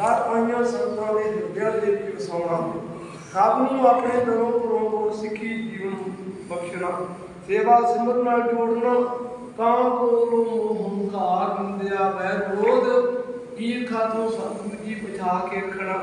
ਇਹ ਪਾਕਿਆ ਦਰ ਪਾਈਆਂ ਸੰਤਾਂ ਦੇ ਹਿਰਦਿਆਂ ਦੇ ਵਿੱਚ ਵਸਾਉਣਾ ਸਭ ਨੂੰ ਆਪਣੇ ਦਿਲੋਂ ਪ੍ਰੋਗੋਰ ਸਿੱਖੀ ਜੀਵਨ ਬਖਸ਼ਣਾ, ਸੇਵਾ ਸਿਮਰਨ ਨਾਲ ਜੋੜਨਾ ਕਾਂ ਕੋਲੋਂ ਮੋਹ ਹੰਕਾਰ ਨਿੰਦਿਆ ਵੈ ਵਿਰੋਧ ਈਰ ਖਾਤੋਂ ਸਤਿਗੁਰ ਜੀ ਬਚਾ ਕੇ ਰੱਖਣਾ।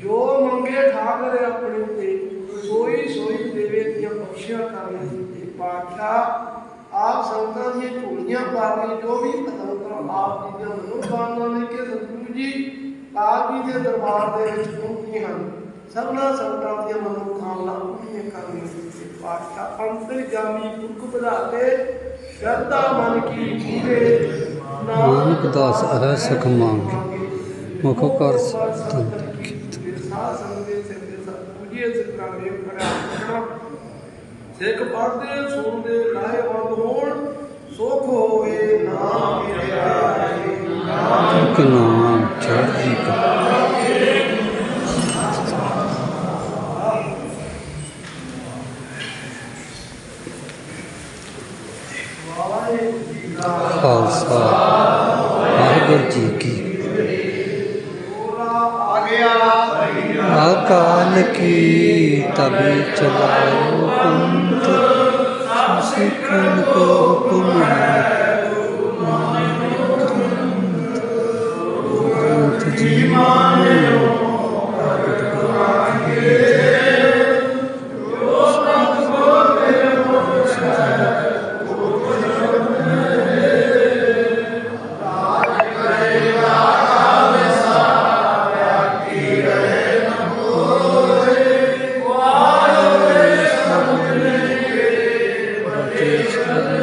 ਜੋ ਮੰਗੇ ਠਾਕਰ ਆਪਣੇ ਤੇ ਸੋਈ ਸੋਈ ਦੇਵੇ ਦੀਆਂ ਬਖਸ਼ਿਆ ਕਰਨੀ ਤੇ ਪਾਤਸ਼ਾਹ। ਆਪ ਸੰਤਾਂ ਦੀਆਂ ਝੋਲੀਆਂ ਪਾਰਨੀ ਜੋ ਵੀ ਪਤੰਤਰ ਆਪ ਜੀ ਦੇ ਵੱਲੋਂ ਬਾਣਾ ਸਤਿਗੁਰੂ ਜੀ ਆਪ ਜੀ ਦੇ ਦਰਬਾਰ ਦੇ ਵਿੱਚ ਪਹੁੰਚੇ ਹਨ? ਸਭਨਾ ਸੰਤਾਂ ਦੀਆਂ ਮਨੋਕਾਮਨਾ ਪੂਰੀਆਂ ਕਰਨੀਆਂ ਤੇ ਪਾਤਸ਼ਾਹ ਅੰਤਰ ਜਾਮੀ ਪੁਰਖ ਵਧਾਤੇ ਸ਼ਰਧਾ ਮਨ ਕੀ ਪੂਰੇ ਨਾਨਕ ਦਾਸ ਅਰਹਿ ਸੁਖ ਮੰਗੇ ਮੁਖ ਕਰ ਤਨ ਸਿੱਖ ਪੜਦੇ ਸੁਣਦੇ ਲਾਹੇਵੰਦ ਹੋਣ ਸੁਖ ਹੋਵੇ ਨਾਮ ਮੇਰਾ ਨਾਮ ਚੜ੍ਹਦੀ ਕਲਾ ਵਾਹਿਗੁਰੂ ਜੀ ਕਾ ਖਾਲਸਾ ਵਾਹਿਗੁਰੂ ਜੀ ਕੀ ਆ ਗਿਆ ਅਕਾਲ ਕੀ ਤਬੀ ਚਲਾਓ ਪੰਥ ਸਿੱਖਣ ਕੋ ਹੁਕਮ ਹੈ Amen.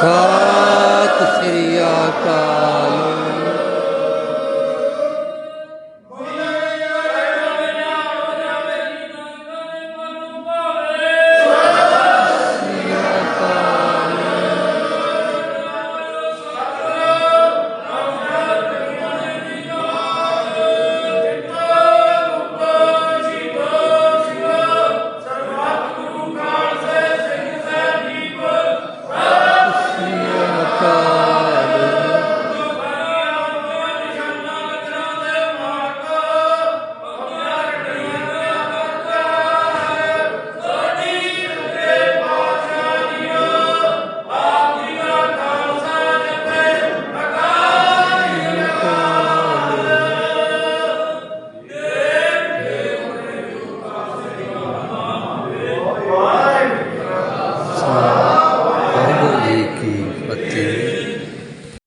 sa